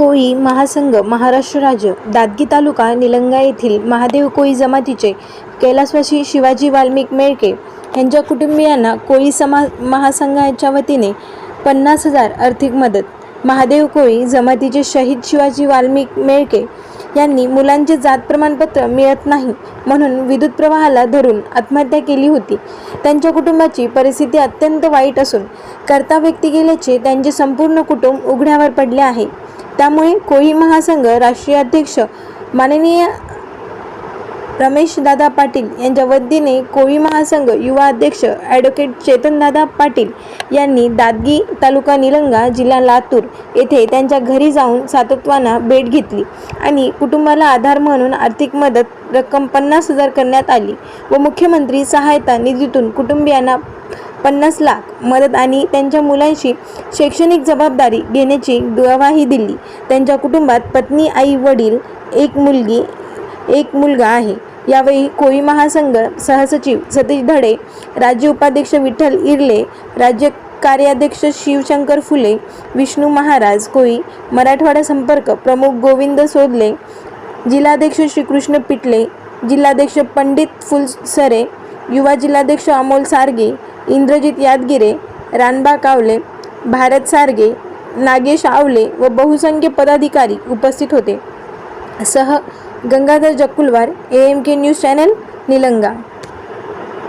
कोळी महासंघ महाराष्ट्र राज्य दादगी तालुका निलंगा येथील महादेव कोळी जमातीचे कैलासवासी शिवाजी वाल्मिक मेळके यांच्या कुटुंबियांना कोळी समा महासंघाच्या वतीने पन्नास हजार आर्थिक मदत. महादेव कोळी जमातीचे शहीद शिवाजी वाल्मिक मेळके यांनी मुलांचे जात प्रमाणपत्र मिळत नाही म्हणून विद्युत प्रवाहाला धरून आत्महत्या केली होती. त्यांच्या कुटुंबाची परिस्थिती अत्यंत वाईट असून कर्ता व्यक्ती गेल्याचे त्यांचे संपूर्ण कुटुंब उघड्यावर पडले आहे. त्यामुळे कोळी महासंघ राष्ट्रीय अध्यक्ष माननीय रमेशदादा पाटील यांच्या वतीने कोळी महासंघ युवा अध्यक्ष ॲडव्होकेट चेतनदादा पाटील यांनी दादगी तालुका निलंगा जिल्हा लातूर येथे त्यांच्या घरी जाऊन सातत्वाना भेट घेतली आणि कुटुंबाला आधार म्हणून आर्थिक मदत रक्कम पन्नास हजार करण्यात आली व मुख्यमंत्री सहायता निधीतून कुटुंबियांना पन्नास लाख मदत आणि त्यांच्या मुलांशी शैक्षणिक जबाबदारी घेण्याची ग्वाही दिली. त्यांच्या कुटुंबात पत्नी आई वडील एक मुलगी एक मुलगा आहे. यावेळी कोळी महासंघ सहसचिव सतीश धडे राज्य उपाध्यक्ष विठ्ठल इरले राज्य कार्याध्यक्ष शिवशंकर फुले विष्णू महाराज कोळी मराठवाडा संपर्क प्रमुख गोविंद सोदले जिल्हाध्यक्ष श्रीकृष्ण पिटले जिल्हाध्यक्ष पंडित फुलसरे युवा जिल्हाध्यक्ष अमोल सारगे इंद्रजित यादगिरे रानबा कावले भारत सारगे नागेश आवले व बहुसंख्य पदाधिकारी उपस्थित होते. सह Gangadhar Jakkulwar A M K news channel Nilanga.